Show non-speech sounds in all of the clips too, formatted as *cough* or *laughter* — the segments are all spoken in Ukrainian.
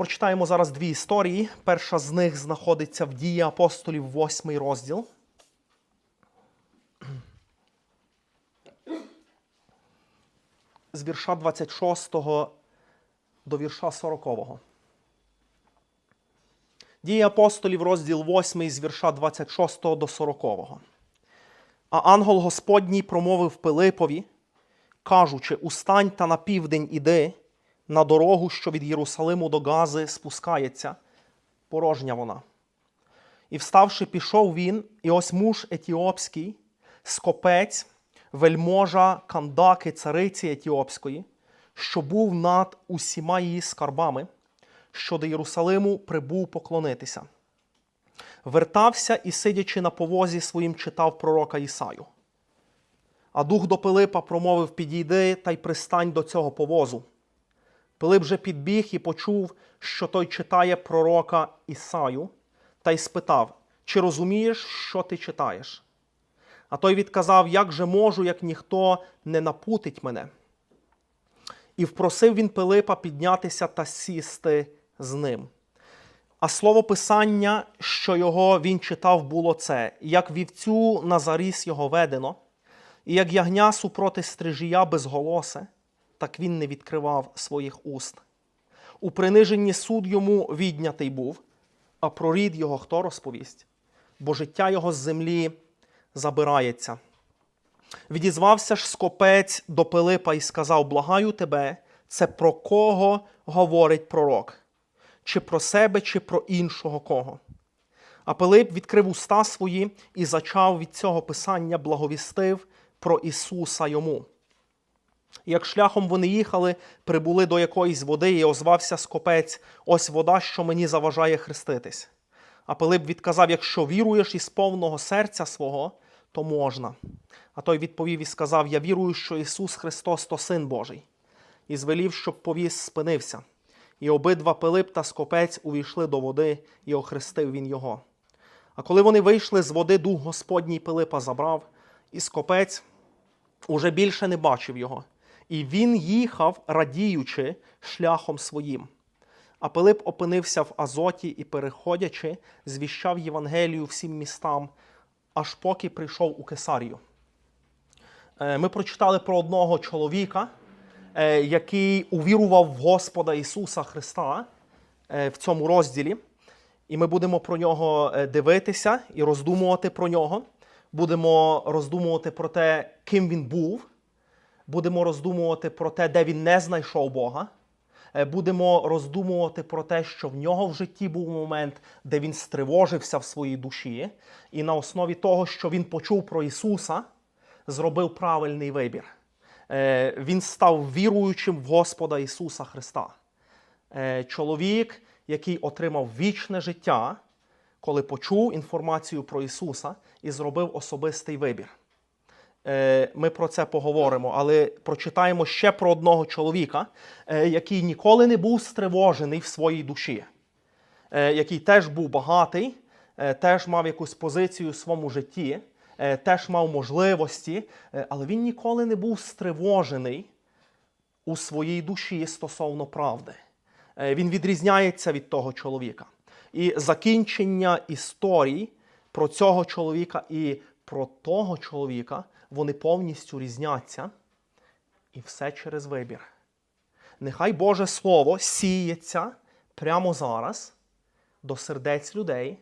Прочитаємо зараз дві історії. Перша з них знаходиться в дії апостолів, 8 розділ. З вірша 26 до вірша 40. Дії апостолів, розділ 8 з вірша 26 до 40. А ангел Господній промовив Пилипові, кажучи: Устань та на південь іди, на дорогу, що від Єрусалиму до Гази спускається, порожня вона. І вставши, пішов він, і ось муж етіопський, скопець, вельможа Кандаки, цариці Етіопської, що був над усіма її скарбами, що до Єрусалиму прибув поклонитися. Вертався і, сидячи на повозі своїм, читав пророка Ісаю. А дух до Пилипа промовив: Підійди та й пристань до цього повозу. Пилип же підбіг і почув, що той читає пророка Ісаю, та й спитав, чи розумієш, що ти читаєш? А той відказав, як же можу, як ніхто не напутить мене. І впросив він Пилипа піднятися та сісти з ним. А слово Писання, що його він читав, було це: як вівцю на заріс його ведено, і як ягня супроти стрижія безголосе, так він не відкривав своїх уст. У приниженні суд йому віднятий був, а про рід його хто розповість? Бо життя його з землі забирається. Відізвався ж скопець до Пилипа і сказав: Благаю тебе, це про кого говорить пророк? Чи про себе, чи про іншого кого? А Пилип відкрив уста свої і зачав від цього писання благовістив про Ісуса йому. Як шляхом вони їхали, прибули до якоїсь води, і озвався скопець: ось вода, що мені заважає хреститись. А Пилип відказав: якщо віруєш із повного серця свого, то можна. А той відповів і сказав: Я вірую, що Ісус Христос то Син Божий, і звелів, щоб повіз спинився. І обидва Пилип та скопець увійшли до води, і охрестив він його. А коли вони вийшли з води, дух Господній Пилипа забрав, і скопець уже більше не бачив його. І він їхав, радіючи шляхом своїм. А Пилип опинився в Азоті і, переходячи, звіщав Євангелію всім містам, аж поки прийшов у Кесарію. Е, Ми прочитали про одного чоловіка, е, який увірував в Господа Ісуса Христа е, в цьому розділі. І ми будемо про нього дивитися і роздумувати про нього. Будемо роздумувати про те, ким він був. Будемо роздумувати про те, де він не знайшов Бога. Е, Будемо роздумувати про те, що в нього в житті був момент, де він стривожився в своїй душі, і на основі того, що він почув про Ісуса, зробив правильний вибір. Е, Він став віруючим в Господа Ісуса Христа. Е, Чоловік, який отримав вічне життя, коли почув інформацію про Ісуса і зробив особистий вибір. Е, Ми про це поговоримо, але прочитаємо ще про одного чоловіка, е, який ніколи не був стривожений в своїй душі, е, який теж був багатий, теж мав якусь позицію в своєму житті, теж мав можливості, але він ніколи не був стривожений у своїй душі стосовно правди. Він відрізняється від того чоловіка. І закінчення історій про цього чоловіка і про того чоловіка вони повністю різняться. І все через вибір. Нехай Боже Слово сіється прямо зараз до сердець людей,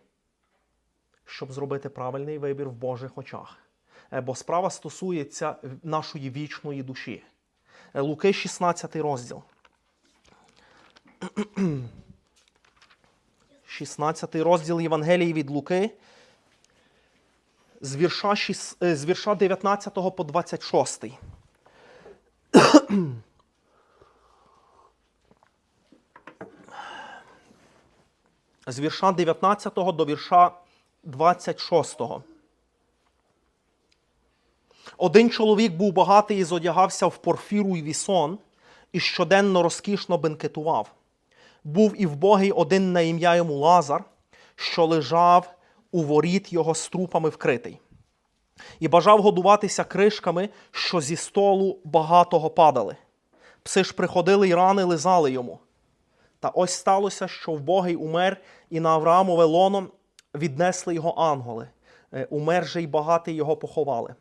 щоб зробити правильний вибір в Божих очах. Е, Бо справа стосується нашої вічної душі. Е, Луки 16 розділ. *clears throat* 16 розділ Євангелії від Луки з вірша, шіс- е, з вірша 19 по 26. З вірша 19 до вірша 26. Один чоловік був багатий і зодягався в порфіру й вісон, і щоденно розкішно бенкетував. Був і вбогий один на ім'я йому Лазар, що лежав у воріт його з трупами вкритий, і бажав годуватися кришками, що зі столу багатого падали. Пси ж приходили й рани лизали йому. Та ось сталося, що вбогий умер, і на Авраамове лоно віднесли його ангели. Е, Умер же й багатий його поховали.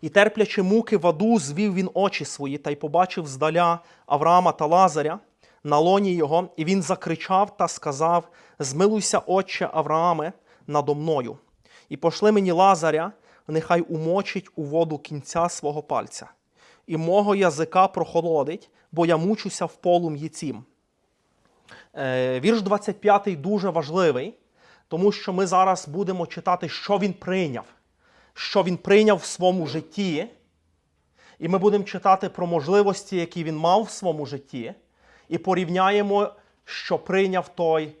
І терплячи муки в аду, звів він очі свої та й побачив здаля Авраама та Лазаря на лоні його, і він закричав та сказав: Змилуйся, отче Аврааме, надо мною, і пошли мені Лазаря, нехай умочить у воду кінця свого пальця, і мого язика прохолодить, бо я мучуся в полум'ї цім. Е, Вірш 25 дуже важливий, тому що ми зараз будемо читати, що він прийняв, що він прийняв в своєму житті. І ми будемо читати про можливості, які він мав в своєму житті, і порівняємо, що прийняв той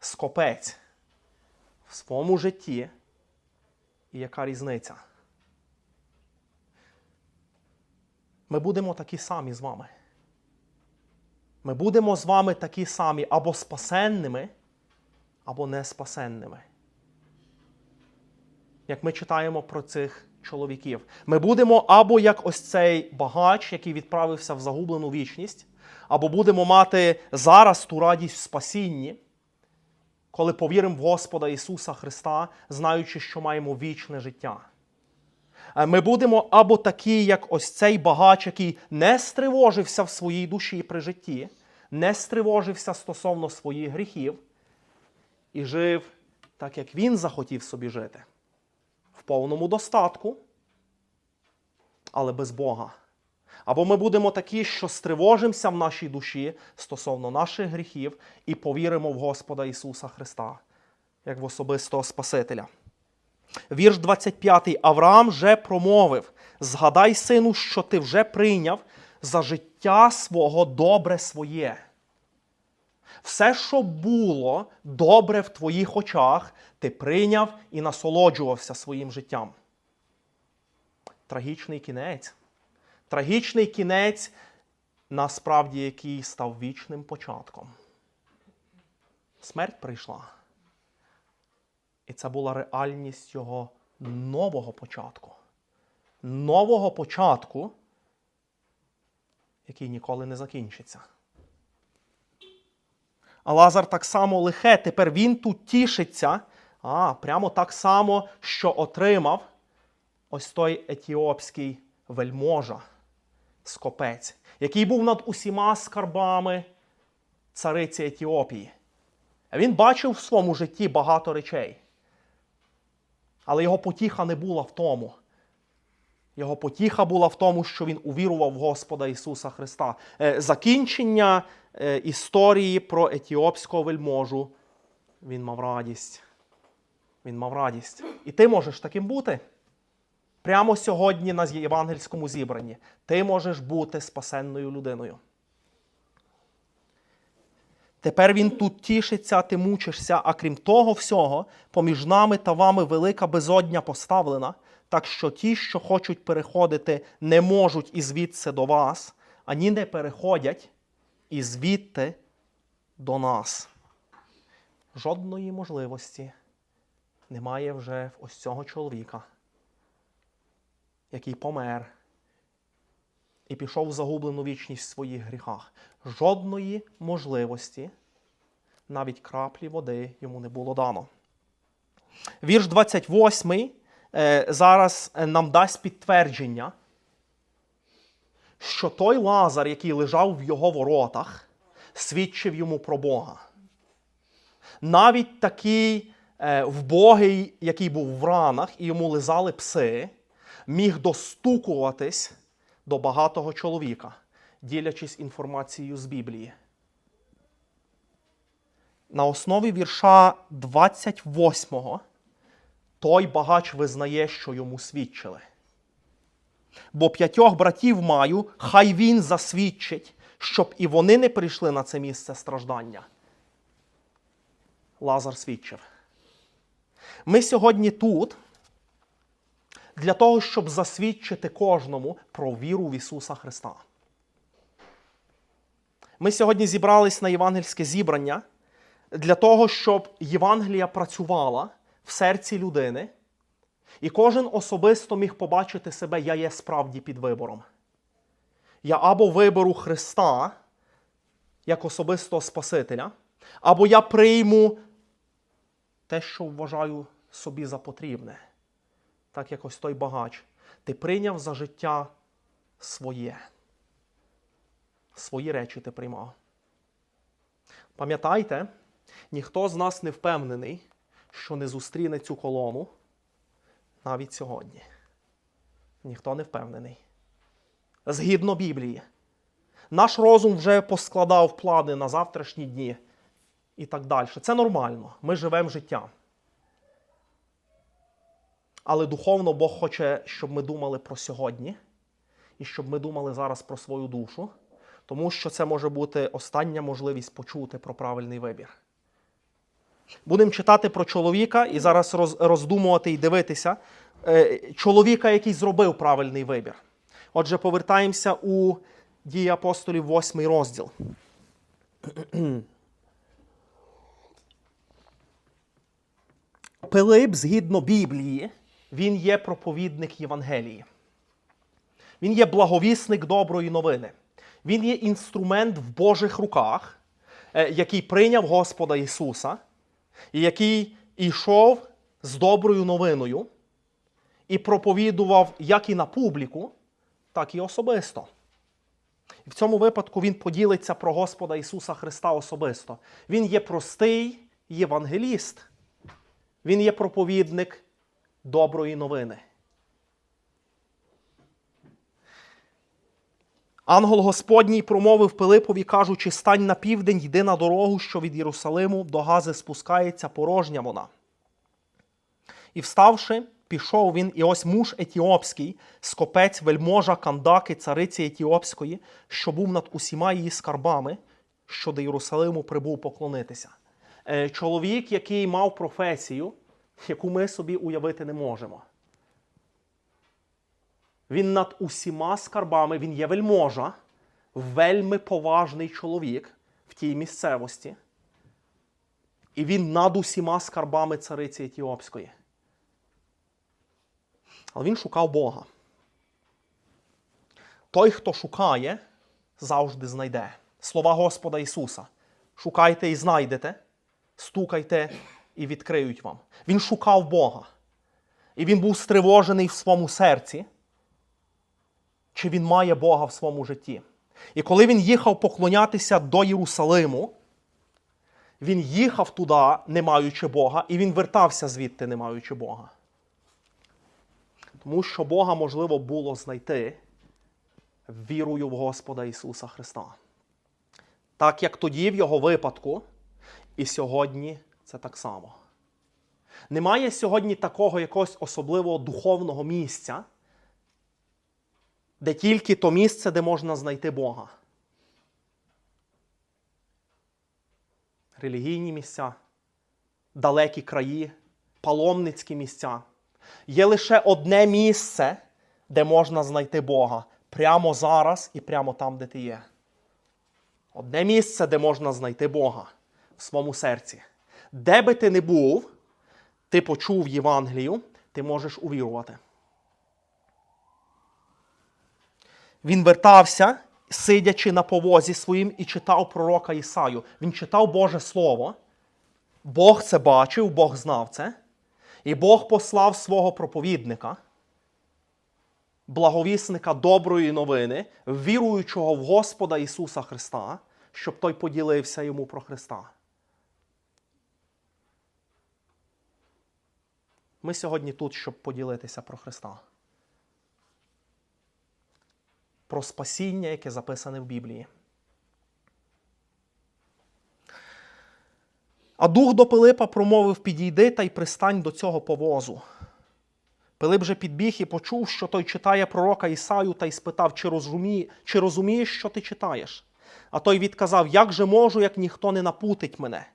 скопець в своєму житті, і яка різниця. Ми будемо такі самі з вами. Ми будемо з вами такі самі або спасенними, або неспасенними. Як ми читаємо про цих чоловіків, ми будемо або як ось цей багач, який відправився в загублену вічність, або будемо мати зараз ту радість в спасінні, коли повіримо в Господа Ісуса Христа, знаючи, що маємо вічне життя. Е, Ми будемо або такі, як ось цей багач, який не стривожився в своїй душі при житті, не стривожився стосовно своїх гріхів і жив так, як він захотів собі жити, в повному достатку, але без Бога. Або ми будемо такі, що стривожимося в нашій душі стосовно наших гріхів і повіримо в Господа Ісуса Христа, як в особистого Спасителя. Вірш 25. Авраам же промовив: Згадай, сину, що ти вже прийняв за життя свого добре своє. Все, що було добре в твоїх очах, ти прийняв і насолоджувався своїм життям. Трагічний кінець. Трагічний кінець, насправді, який став вічним початком. Смерть прийшла. І це була реальність його нового початку. Нового початку, який ніколи не закінчиться. А Лазар так само лихе, тепер він тут тішиться, а, прямо так само, що отримав ось той етіопський вельможа, скопець, який був над усіма скарбами цариці Етіопії. Він бачив в своєму житті багато речей. Але його потіха не була в тому. Його потіха була в тому, що він увірував в Господа Ісуса Христа. Е, Закінчення е, історії про етіопського вельможу. Він мав радість. Він мав радість. І ти можеш таким бути. Прямо сьогодні на євангельському зібранні. Ти можеш бути спасенною людиною. Тепер він тут тішиться, ти мучишся, а крім того всього, поміж нами та вами велика безодня поставлена, так що ті, що хочуть переходити, не можуть і звідси до вас, ані не переходять і звідти до нас. Жодної можливості немає вже ось цього чоловіка, який помер і пішов в загублену вічність в своїх гріхах. Жодної можливості, навіть краплі води йому не було дано. Вірш 28 е, зараз е, нам дасть підтвердження, що той Лазар, який лежав в його воротах, свідчив йому про Бога. Навіть такий е, вбогий, який був в ранах, і йому лизали пси, міг достукуватись до багатого чоловіка, ділячись інформацією з Біблії. На основі вірша 28 той багач визнає, що йому свідчили. Бо п'ятьох братів маю, хай він засвідчить, щоб і вони не прийшли на це місце страждання. Лазар свідчив. Ми сьогодні тут для того, щоб засвідчити кожному про віру в Ісуса Христа. Ми сьогодні зібрались на євангельське зібрання для того, щоб Євангелія працювала в серці людини, і кожен особисто міг побачити себе, я є справді під вибором. Я або виберу Христа, як особистого Спасителя, або я прийму те, що вважаю собі за потрібне. Так як ось той багач. Ти прийняв за життя своє. Свої речі ти приймав. Пам'ятайте, ніхто з нас не впевнений, що не зустріне цю колону навіть сьогодні. Ніхто не впевнений. Згідно Біблії. Наш розум вже поскладав плани на завтрашні дні і так далі. Це нормально. Ми живемо життя. Але духовно Бог хоче, щоб ми думали про сьогодні і щоб ми думали зараз про свою душу, тому що це може бути остання можливість почути про правильний вибір. Будемо читати про чоловіка і зараз роздумувати і дивитися е, чоловіка, який зробив правильний вибір. Отже, повертаємося у дії апостолів, 8 розділ. *clears throat* Пилип, згідно Біблії, він є проповідник Євангелії. Він є благовісник доброї новини. Він є інструмент в Божих руках, е, який прийняв Господа Ісуса, і який йшов з доброю новиною і проповідував як і на публіку, так і особисто. І в цьому випадку він поділиться про Господа Ісуса Христа особисто. Він є простий євангеліст. Він є проповідник доброї новини. Ангел Господній промовив Пилипові, кажучи, стань на південь, йди на дорогу, що від Єрусалиму до Гази спускається порожня вона. І вставши, пішов він, і ось муж етіопський, скопець вельможа Кандаки, цариці Етіопської, що був над усіма її скарбами, що до Єрусалиму прибув поклонитися. Е, Чоловік, який мав професію, яку ми собі уявити не можемо. Він над усіма скарбами, він є вельможа, вельми поважний чоловік в тій місцевості. І він над усіма скарбами цариці Етіопської. Але він шукав Бога. Той, хто шукає, завжди знайде. Слова Господа Ісуса. Шукайте і знайдете, стукайте і відкриють вам. Він шукав Бога. І він був стривожений в своєму серці, чи він має Бога в своєму житті. І коли він їхав поклонятися до Єрусалиму, він їхав туди, не маючи Бога, і він вертався звідти, не маючи Бога. Тому що Бога можливо було знайти вірою в Господа Ісуса Христа. Так як тоді в його випадку, і сьогодні це так само. Немає сьогодні такого якогось особливого духовного місця, де тільки то місце, де можна знайти Бога. Релігійні місця, далекі краї, паломницькі місця. Є лише одне місце, де можна знайти Бога. Прямо зараз і прямо там, де ти є. Одне місце, де можна знайти Бога в своєму серці. Де би ти не був, ти почув Євангелію, ти можеш увірувати. Він вертався, сидячи на повозі своїм, і читав пророка Ісаю. Він читав Боже Слово. Бог це бачив, Бог знав це. І Бог послав свого проповідника, благовісника доброї новини, віруючого в Господа Ісуса Христа, щоб той поділився йому про Христа. Ми сьогодні тут, щоб поділитися про Христа. Про спасіння, яке записане в Біблії. А дух до Пилипа промовив: підійди та й пристань до цього повозу. Пилип же підбіг і почув, що той читає пророка Ісаю, та й спитав, чи, розуміє, чи розумієш, що ти читаєш. А той відказав: Як же можу, як ніхто не напутить мене?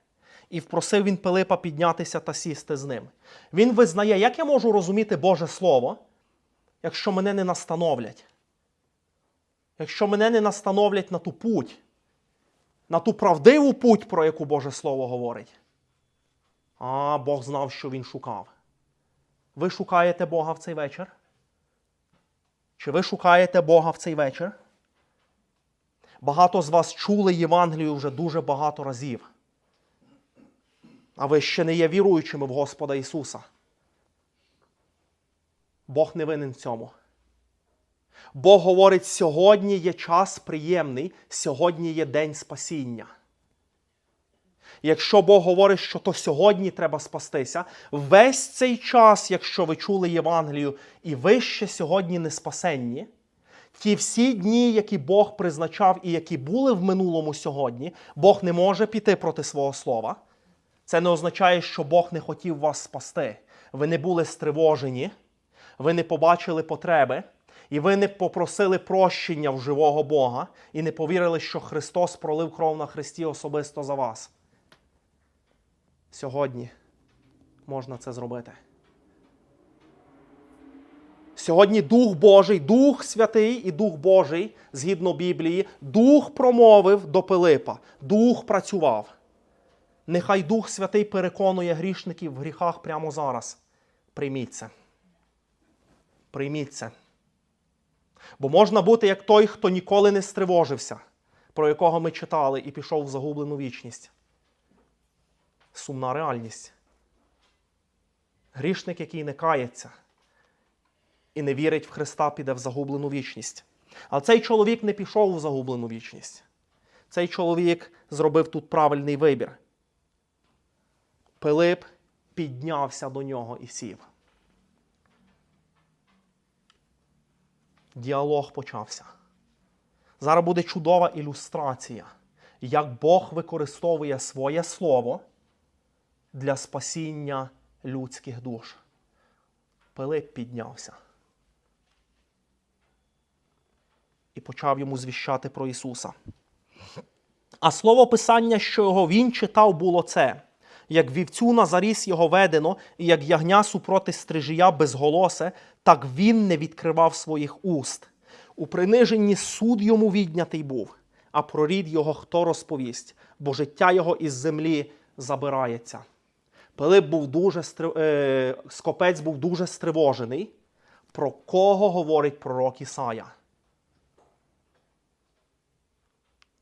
І впросив він Пилипа піднятися та сісти з ним. Він визнає, як я можу розуміти Боже Слово, якщо мене не настановлять. Якщо мене не настановлять на ту путь, на ту правдиву путь, про яку Боже Слово говорить. А Бог знав, що він шукав. Ви шукаєте Бога в цей вечір? Чи ви шукаєте Бога в цей вечір? Багато з вас чули Євангелію вже дуже багато разів. А ви ще не є віруючими в Господа Ісуса. Бог не винен в цьому. Бог говорить, сьогодні є час приємний, сьогодні є день спасіння. Якщо Бог говорить, що то сьогодні треба спастися, весь цей час, якщо ви чули Євангелію, і ви ще сьогодні не спасенні, ті всі дні, які Бог призначав і які були в минулому сьогодні, Бог не може піти проти свого слова. Це не означає, що Бог не хотів вас спасти. Ви не були стривожені, ви не побачили потреби, і ви не попросили прощення в живого Бога і не повірили, що Христос пролив кров на Христі особисто за вас. Сьогодні можна це зробити. Сьогодні Дух Божий, Дух Святий і Дух Божий, згідно Біблії, Дух промовив до Пилипа, Дух працював. Нехай Дух Святий переконує грішників в гріхах прямо зараз. Прийміть це. Прийміть це. Бо можна бути як той, хто ніколи не стривожився, про якого ми читали і пішов в загублену вічність. Сумна реальність. Грішник, який не кається і не вірить в Христа, піде в загублену вічність. Але цей чоловік не пішов у загублену вічність. Цей чоловік зробив тут правильний вибір. Пилип піднявся до нього і сів. Діалог почався. Зараз буде чудова ілюстрація, як Бог використовує своє слово для спасіння людських душ. Пилип піднявся і почав йому звіщати про Ісуса. А слово Писання, що його він читав, було це. Як вівцю на заріс його ведено, і як ягня супроти стрижія безголосе, так він не відкривав своїх уст. У приниженні суд йому віднятий був, а про рід його хто розповість, бо життя його із землі забирається. Пилип був дуже стри- е, скопець був дуже стривожений. Про кого говорить пророк Ісая?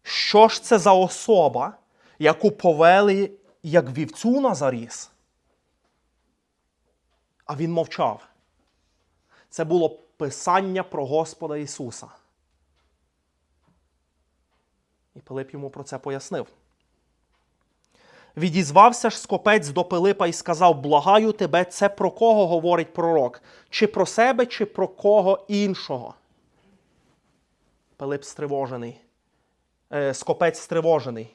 Що ж це за особа, яку повели як вівцю на заріс? А він мовчав. Це було писання про Господа Ісуса. І Пилип йому про це пояснив. Відізвався ж скопець до Пилипа і сказав: Благаю тебе, це про кого говорить пророк? Чи про себе, чи про кого іншого? Пилип стривожений. Е, Скопець стривожений,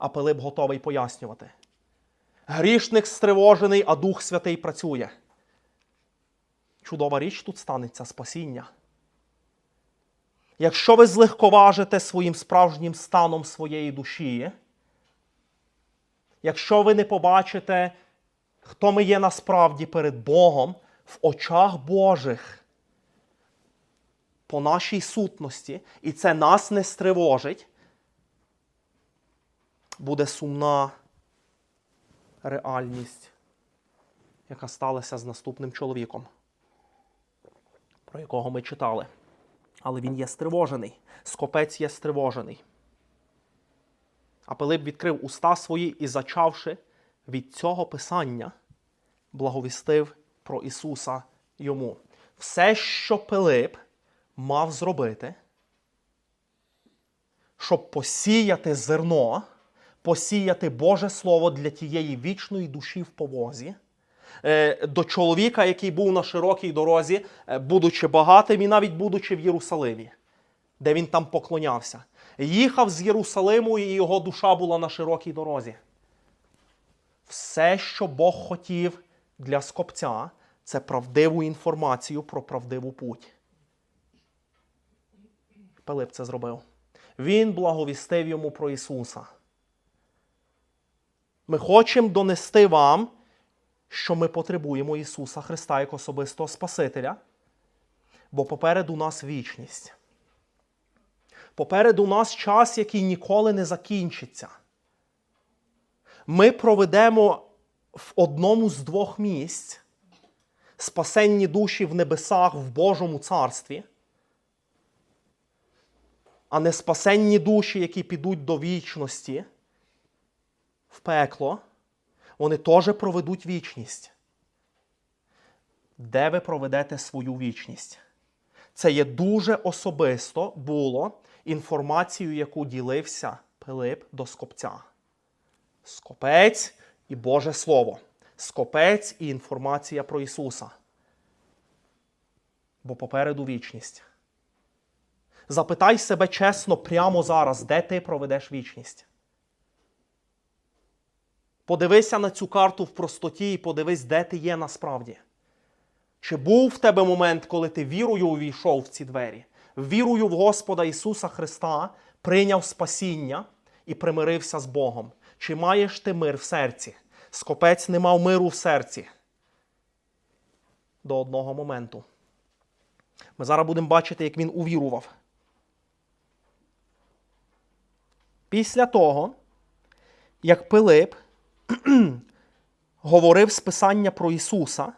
а Пилип готовий пояснювати. Грішник стривожений, а Дух Святий працює. Чудова річ тут станеться спасіння. Якщо ви злегковажите своїм справжнім станом своєї душі, якщо ви не побачите, хто ми є насправді перед Богом в очах Божих по нашій сутності, і це нас не стривожить, буде сумна реальність, яка сталася з наступним чоловіком, про якого ми читали. Але він є стривожений. Скопець є стривожений. А Пилип відкрив уста свої і, зачавши від цього писання, благовістив про Ісуса йому. Все, що Пилип мав зробити, щоб посіяти зерно, посіяти Боже Слово для тієї вічної душі в повозі, е, до чоловіка, який був на широкій дорозі, е, будучи багатим і навіть будучи в Єрусалимі, де він там поклонявся. Їхав з Єрусалиму, і його душа була на широкій дорозі. Все, що Бог хотів для скопця, це правдиву інформацію про правдиву путь. Пилип це зробив. Він благовістив йому про Ісуса. Ми хочемо донести вам, що ми потребуємо Ісуса Христа як особистого Спасителя, бо попереду нас вічність. Попереду нас час, який ніколи не закінчиться. Ми проведемо в одному з двох місць спасенні душі в небесах в Божому царстві. а не спасенні душі, які підуть до вічності в пекло, вони теж проведуть вічність. Де ви проведете свою вічність? Це є дуже особисто було інформацією, яку ділився Пилип до скопця. Скопець і Боже Слово. Скопець і інформація про Ісуса. Бо попереду вічність. Запитай себе чесно прямо зараз, де ти проведеш вічність. Подивися на цю карту в простоті і подивись, де ти є насправді. Чи був в тебе момент, коли ти вірою увійшов в ці двері, вірою в Господа Ісуса Христа, прийняв спасіння і примирився з Богом? Чи маєш ти мир в серці? Скопець не мав миру в серці до одного моменту. Ми зараз будемо бачити, як він увірував. Після того, як Пилип *clears throat* говорив з Писання про Ісуса,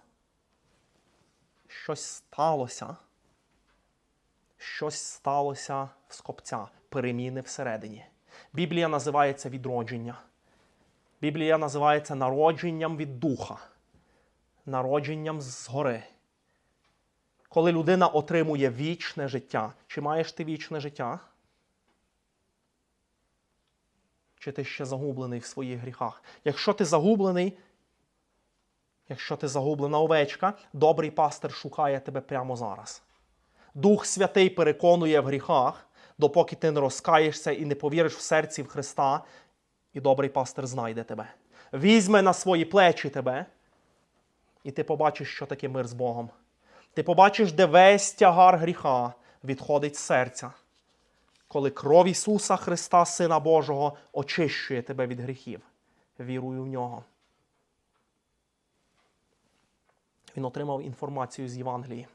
щось сталося. Щось сталося в скопця, переміни всередині. Біблія називається відродження. Біблія називається народженням від духа, народженням згори. Коли людина отримує вічне життя, чи маєш ти вічне життя? Чи ти ще загублений в своїх гріхах? Якщо ти загублений, якщо ти загублена овечка, добрий пастир шукає тебе прямо зараз. Дух Святий переконує в гріхах, допоки ти не розкаєшся і не повіриш в серці в Христа, і добрий пастир знайде тебе. Візьме на свої плечі тебе, і ти побачиш, що таке мир з Богом. Ти побачиш, де весь тягар гріха відходить з серця, коли кров Ісуса Христа, Сина Божого, очищує тебе від гріхів, вірую в нього. Він отримав інформацію з Євангелії.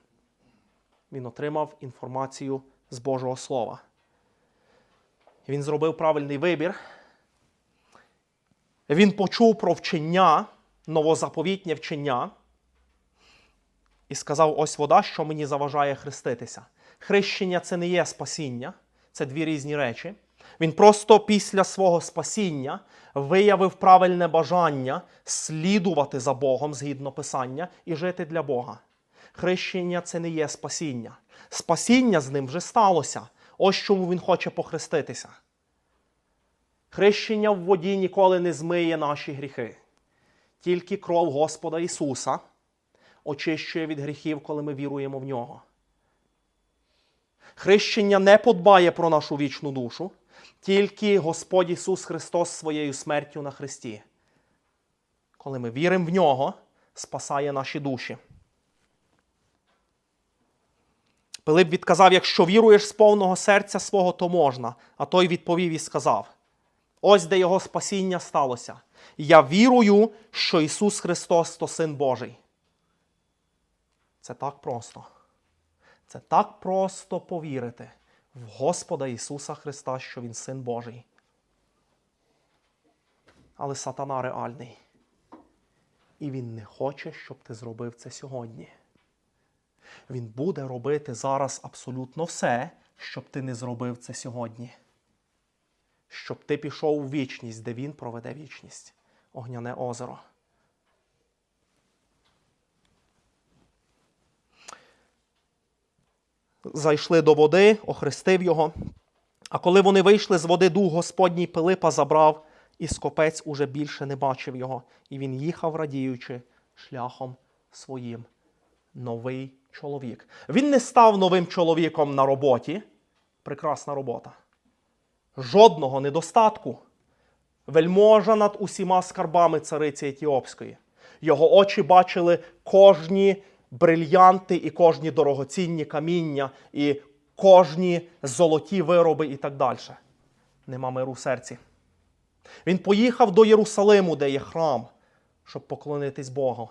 Він отримав інформацію з Божого Слова. Він зробив правильний вибір. Він почув про вчення, новозаповітнє вчення, і сказав: ось вода, що мені заважає хреститися. Хрещення це не є спасіння, це дві різні речі. Він просто після свого спасіння виявив правильне бажання слідувати за Богом згідно Писання і жити для Бога. Хрещення це не є спасіння. Спасіння з ним вже сталося. Ось чому він хоче похреститися. Хрещення в воді ніколи не змиє наші гріхи. Тільки кров Господа Ісуса очищує від гріхів, коли ми віруємо в нього. Хрещення не подбає про нашу вічну душу, тільки Господь Ісус Христос своєю смертю на Христі. Коли ми віримо в нього, спасає наші душі. Пилип відказав: якщо віруєш з повного серця свого, то можна. А той відповів і сказав: ось де його спасіння сталося. Я вірую, що Ісус Христос то Син Божий. Це так просто. Це так просто повірити в Господа Ісуса Христа, що Він Син Божий. Але сатана реальний. І Він не хоче, щоб ти зробив це сьогодні. Він буде робити зараз абсолютно все, щоб ти не зробив це сьогодні. Щоб ти пішов у вічність, де він проведе вічність, огняне озеро. Зайшли до води, охрестив його. А коли вони вийшли з води, дух Господній Пилипа забрав, і скопець уже більше не бачив його, і він їхав, радіючи шляхом своїм. Новий чоловік. Він не став новим чоловіком на роботі. Прекрасна робота. Жодного недостатку. Вельможа над усіма скарбами цариці Етіопської. Його очі бачили кожні брильянти і кожні дорогоцінні каміння, і кожні золоті вироби і так далі. Нема миру в серці. Він поїхав до Єрусалиму, де є храм, щоб поклонитись Богу.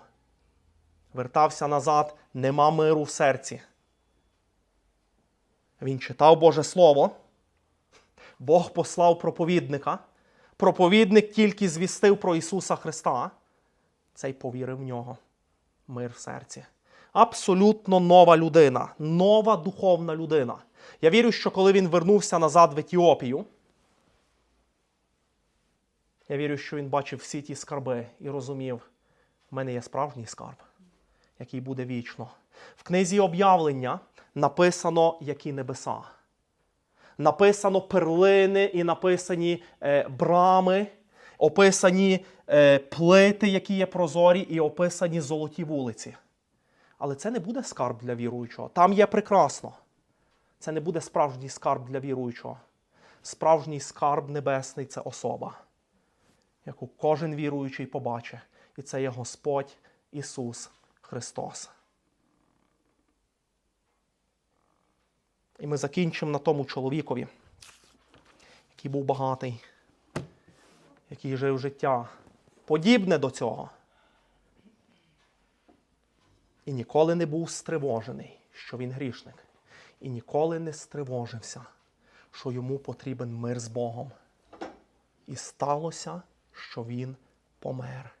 Вертався назад, нема миру в серці. Він читав Боже Слово. Бог послав проповідника. Проповідник тільки звістив про Ісуса Христа. Цей повірив в нього. Мир в серці. Абсолютно нова людина, нова духовна людина. Я вірю, що коли він вернувся назад в Етіопію, я вірю, що він бачив всі ті скарби і розумів, в мене є справжній скарб, який буде вічно. В книзі об'явлення написано які небеса. Написано перлини і написані е, брами, описані е, плити, які є прозорі, і описані золоті вулиці. Але це не буде скарб для віруючого. Там є прекрасно. Це не буде справжній скарб для віруючого. Справжній скарб небесний це особа, яку кожен віруючий побачить. І це є Господь Ісус Христос. І ми закінчимо на тому чоловікові, який був багатий, який жив життя подібне до цього. І ніколи не був стривожений, що він грішник, і ніколи не стривожився, що йому потрібен мир з Богом. І сталося, що він помер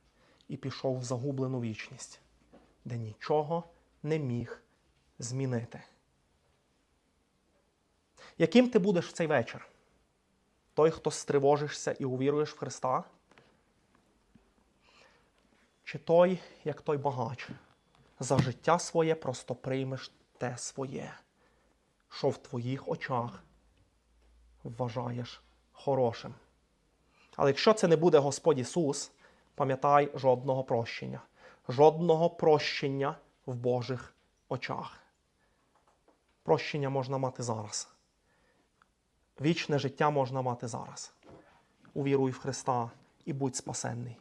і пішов в загублену вічність, де нічого не міг змінити. Яким ти будеш в цей вечір? Той, хто стривожишся і увіруєш в Христа? Чи той, як той багач, за життя своє просто приймеш те своє, що в твоїх очах вважаєш хорошим? Але якщо це не буде Господь Ісус, пам'ятай жодного прощення, жодного прощення в Божих очах. Прощення можна мати зараз. Вічне життя можна мати зараз. Увіруй в Христа і будь спасенний.